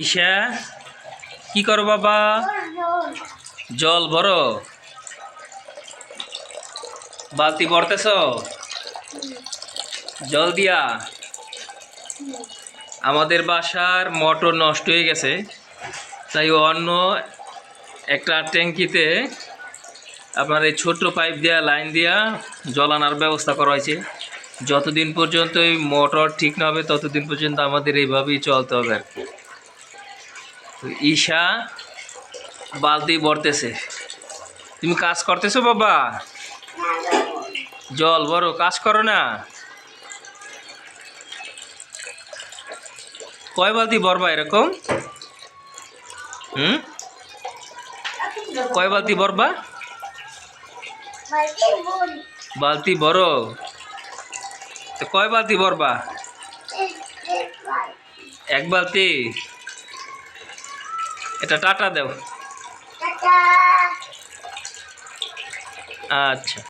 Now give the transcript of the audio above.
ঈশা, কি করো বাবা? জল ভরো। বালতি ভরতেছ? জল দিয়া। আমাদের বাসার মোটর নষ্ট হয়ে গেছে, তাই অন্য একটা ট্যাঙ্কিতে আপনার এই ছোট্ট পাইপ দেওয়া লাইন দিয়া জল আনার ব্যবস্থা করা হয়েছে। যতদিন পর্যন্ত এই মোটর ঠিক না হবে, ততদিন পর্যন্ত আমাদের এইভাবেই চলতে হবে আর কি। ঈশা, বালতি ভরতেছে। তুমি কাজ করতেছো বাবা? জল বড় কাজ করো না। কয় বালতি ভরবা এরকম? হুম? কয় বালতি ভরবা? বালতি বড় তো কয় বালতি ভরবা? এক বালতি। এটা টাটা দেও। আচ্ছা।